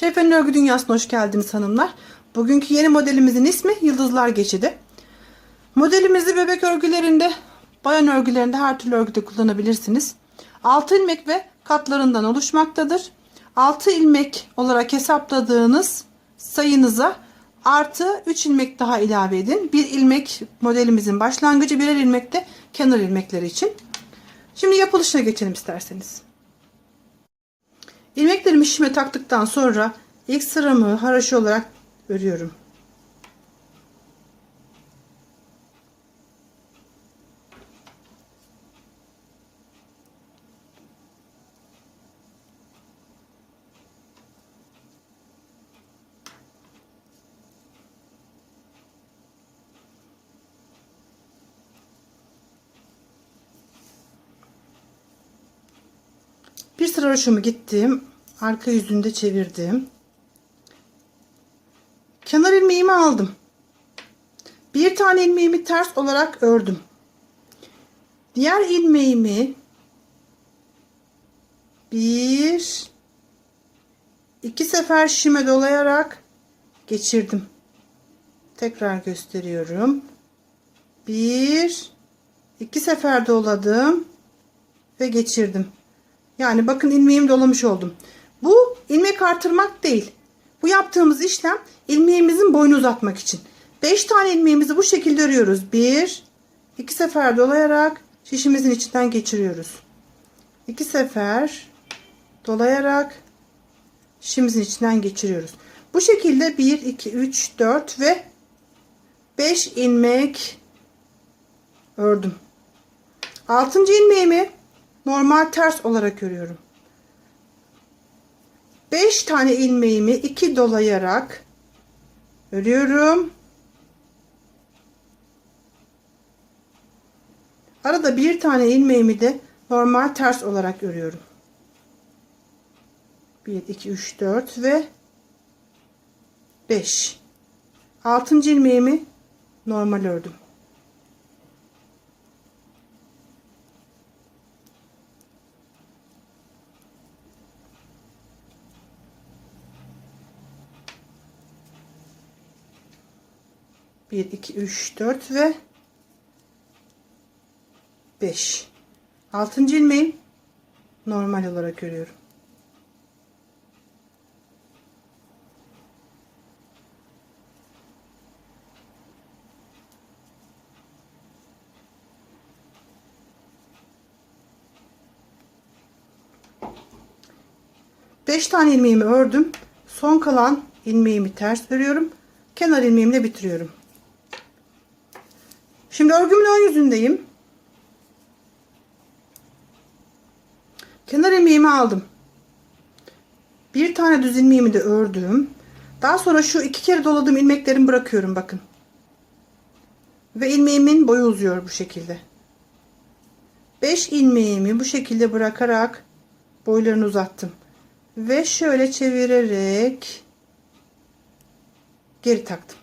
Şefe'nin örgü dünyasına hoş geldiniz hanımlar. Bugünkü yeni modelimizin ismi Yıldızlar Geçidi. Modelimizi bebek örgülerinde, bayan örgülerinde her türlü örgüde kullanabilirsiniz. 6 ilmek ve katlarından oluşmaktadır. 6 ilmek olarak hesapladığınız sayınıza artı 3 ilmek daha ilave edin. 1 ilmek modelimizin başlangıcı, birer ilmek de kenar ilmekleri için. Şimdi yapılışına geçelim isterseniz. İlmeklerimi şişime taktıktan sonra ilk sıramı haraşo olarak örüyorum. Bir sıra haroşomu gittim. Arka yüzünde çevirdim. Kenar ilmeğimi aldım. Bir tane ilmeğimi ters olarak ördüm. Diğer ilmeğimi bir iki sefer şişime dolayarak geçirdim. Tekrar gösteriyorum. Bir iki sefer doladım ve geçirdim. Yani bakın ilmeğimi dolamış oldum. Bu ilmek artırmak değil. Bu yaptığımız işlem ilmeğimizin boyunu uzatmak için. 5 tane ilmeğimizi bu şekilde örüyoruz. 1 2 sefer dolayarak şişimizin içinden geçiriyoruz. 2 sefer dolayarak şişimizin içinden geçiriyoruz. Bu şekilde 1 2 3 4 ve 5 ilmek ördüm. 6. ilmeğimi normal ters olarak örüyorum. 5 tane ilmeğimi 2 dolayarak örüyorum. Arada bir tane ilmeğimi de normal ters olarak örüyorum. 1 2 3 4 ve 5. 6. ilmeğimi normal ördüm. Bir, iki, üç, dört ve beş. Altıncı ilmeği normal olarak örüyorum. Beş tane ilmeğimi ördüm. Son kalan ilmeğimi ters örüyorum. Kenar ilmeğimle bitiriyorum. Şimdi örgümün ön yüzündeyim. Kenar ilmeğimi aldım. Bir tane düz ilmeğimi de ördüm. Daha sonra şu iki kere doladığım ilmeklerimi bırakıyorum bakın. Ve ilmeğimin boyu uzuyor bu şekilde. 5 ilmeğimi bu şekilde bırakarak boylarını uzattım. Ve şöyle çevirerek geri taktım.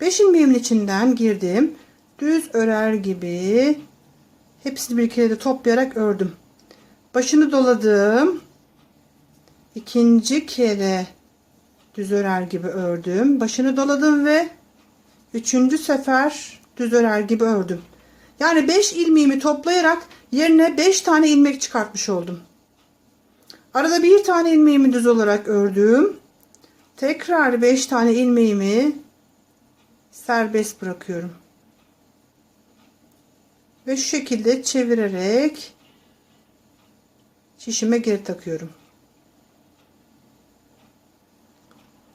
5 ilmeğimin içinden girdim. Düz örer gibi hepsini bir kere de toplayarak ördüm. Başını doladım. İkinci kere düz örer gibi ördüm. Başını doladım ve üçüncü sefer düz örer gibi ördüm. Yani 5 ilmeğimi toplayarak yerine 5 tane ilmek çıkartmış oldum. Arada bir tane ilmeğimi düz olarak ördüm. Tekrar 5 tane ilmeğimi serbest bırakıyorum. Ve şu şekilde çevirerek şişime geri takıyorum.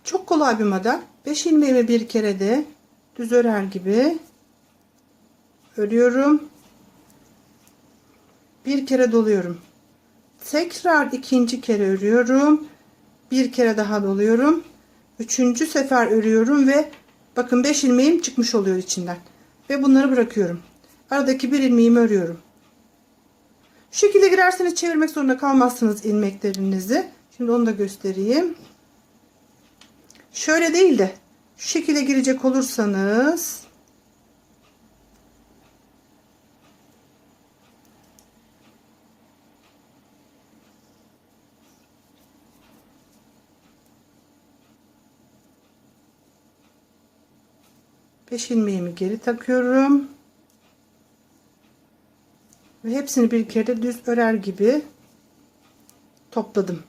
Çok kolay bir model. 5 ilmeğimi bir kere de düz örer gibi örüyorum. Bir kere doluyorum. Tekrar ikinci kere örüyorum. Bir kere daha doluyorum. Üçüncü sefer örüyorum ve bakın 5 ilmeğim çıkmış oluyor içinden. Ve bunları bırakıyorum. Aradaki bir ilmeğimi örüyorum. Şu şekilde girerseniz çevirmek zorunda kalmazsınız ilmeklerinizi. Şimdi onu da göstereyim. Şöyle değil de şu şekilde girecek olursanız 5 ilmeğimi geri takıyorum. Ve hepsini bir kere düz örer gibi topladım.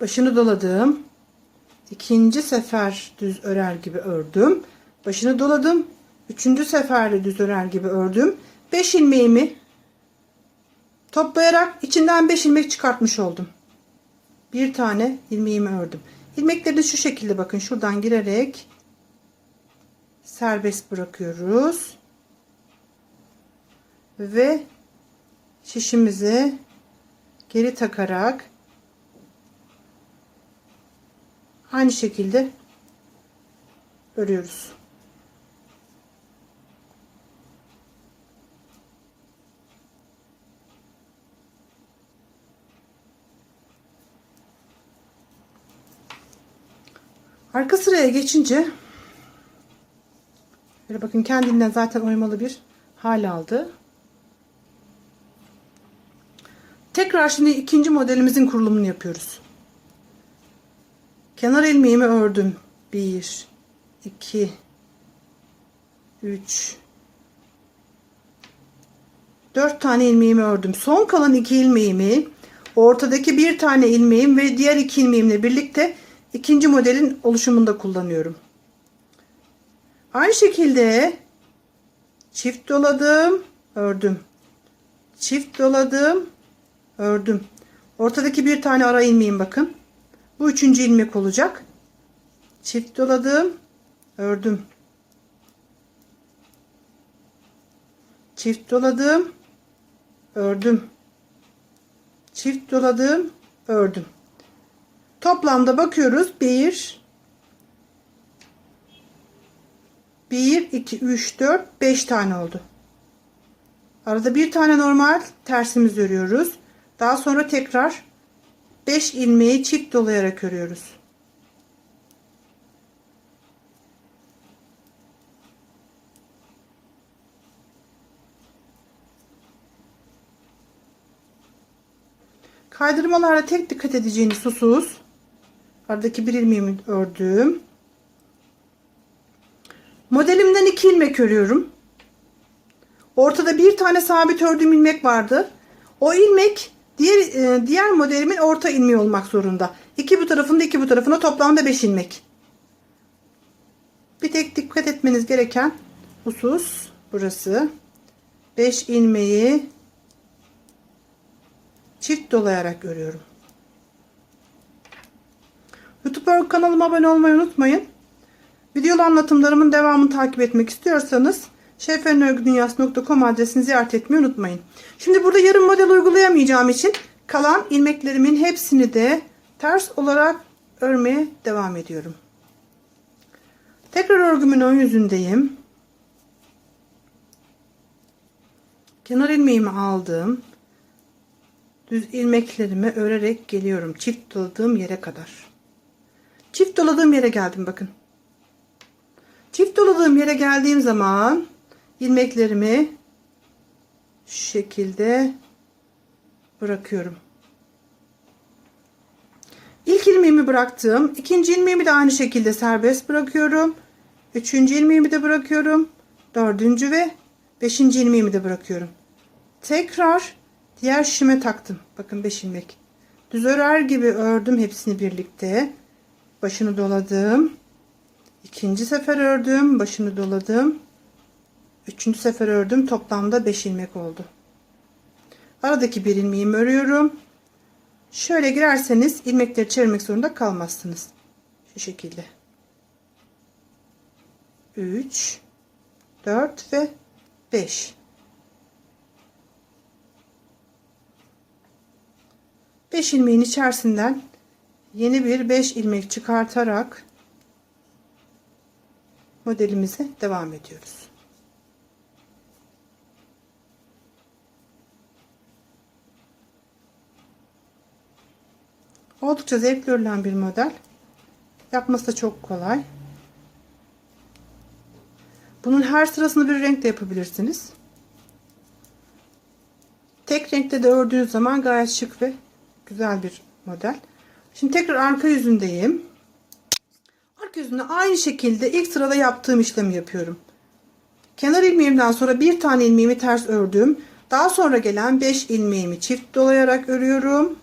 Başını doladım. İkinci sefer düz örer gibi ördüm. Başını doladım. Üçüncü seferde düz örer gibi ördüm. 5 ilmeğimi toplayarak içinden 5 ilmek çıkartmış oldum. Bir tane ilmeğimi ördüm. İlmekleri de şu şekilde bakın şuradan girerek serbest bırakıyoruz. Ve şişimizi geri takarak aynı şekilde örüyoruz. Arka sıraya geçince böyle bakın kendinden zaten oymalı bir hal aldı. Tekrar şimdi ikinci modelimizin kurulumunu yapıyoruz. Kenar ilmeğimi ördüm. 1 2 3 4 tane ilmeğimi ördüm. Son kalan iki ilmeğimi ortadaki bir tane ilmeğim ve diğer iki ilmeğimle birlikte ikinci modelin oluşumunda kullanıyorum. Aynı şekilde çift doladım, ördüm. Çift doladım, ördüm. Ortadaki bir tane ara ilmeğim bakın. Bu üçüncü ilmek olacak. Çift doladım, ördüm. Çift doladım, ördüm. Çift doladım, ördüm. Toplamda bakıyoruz. 1 1 2 3 4 5 tane oldu. Arada bir tane normal tersimiz örüyoruz. Daha sonra tekrar 5 ilmeği çift dolayarak örüyoruz. Kaydırmalarda tek dikkat edeceğiniz husus aradaki bir ilmeğimi ördüm. Modelimden iki ilmek örüyorum. Ortada bir tane sabit ördüğüm ilmek vardı. O ilmek diğer e, diğer modelimin orta ilmeği olmak zorunda. İki bu tarafında iki bu tarafında toplamda 5 ilmek. Bir tek dikkat etmeniz gereken husus burası. 5 ilmeği çift dolayarak örüyorum. YouTube kanalıma abone olmayı unutmayın. Videolu anlatımlarımın devamını takip etmek istiyorsanız şefenörgüdünyası.com adresini ziyaret etmeyi unutmayın. Şimdi burada yarım model uygulayamayacağım için kalan ilmeklerimin hepsini de ters olarak örmeye devam ediyorum. Tekrar örgümün ön yüzündeyim. Kenar ilmeğimi aldım. Düz ilmeklerimi örerek geliyorum. Çift doladığım yere kadar. Çift doladığım yere geldim bakın. Çift doladığım yere geldiğim zaman ilmeklerimi şu şekilde bırakıyorum. İlk ilmeğimi bıraktım. İkinci ilmeğimi de aynı şekilde serbest bırakıyorum. Üçüncü ilmeğimi de bırakıyorum. Dördüncü ve beşinci ilmeğimi de bırakıyorum. Tekrar diğer şişime taktım. Bakın beş ilmek. Düz örer gibi ördüm hepsini birlikte. Başını doladım. İkinci sefer ördüm. Başını doladım. Üçüncü sefer ördüm. Toplamda 5 ilmek oldu. Aradaki bir ilmeğimi örüyorum. Şöyle girerseniz ilmekleri çevirmek zorunda kalmazsınız. Şu şekilde. 3 4 ve 5 5 ilmeğin içerisinden yeni bir 5 ilmek çıkartarak modelimize devam ediyoruz. Oldukça zevkli örülen bir model. Yapması da çok kolay. Bunun her sırasını bir renkte yapabilirsiniz. Tek renkte de ördüğünüz zaman gayet şık ve güzel bir model. Şimdi tekrar arka yüzündeyim. Gökyüzüne aynı şekilde ilk sırada yaptığım işlemi yapıyorum. Kenar ilmeğimden sonra bir tane ilmeğimi ters ördüm. Daha sonra gelen 5 ilmeğimi çift dolayarak örüyorum.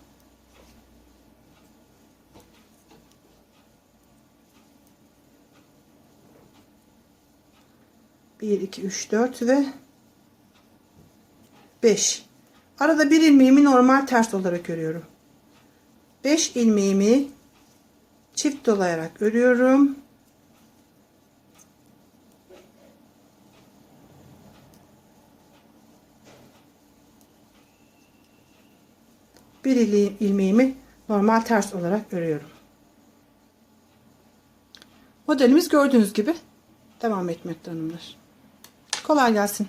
Bir, iki, üç, dört ve 5. Arada bir ilmeğimi normal ters olarak örüyorum. 5 ilmeğimi çift dolayarak örüyorum. Bir ilmeğimi normal ters olarak örüyorum. Modelimiz gördüğünüz gibi devam etmekte hanımlar. Kolay gelsin.